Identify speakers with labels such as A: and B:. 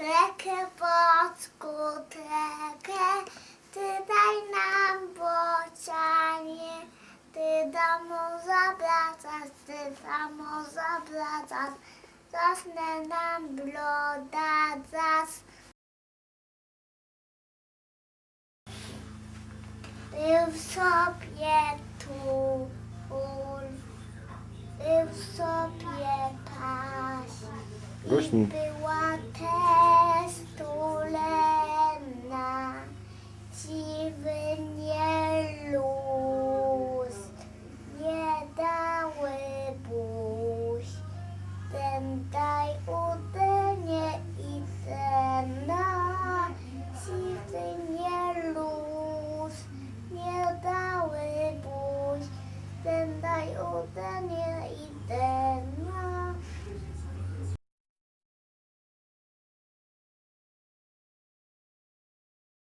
A: Trekę wodku, trekę, ty daj nam bocianie. Ty domu zawracasz, ty domu zawracasz, zasnę nam bloda zas. Był sobie tu, był sobie pas.
B: Głośniej. dziwnie luz nie dały buź.
A: Ten daj udenie i ten na dziwnie luz nie dały buź. Ten daj udenie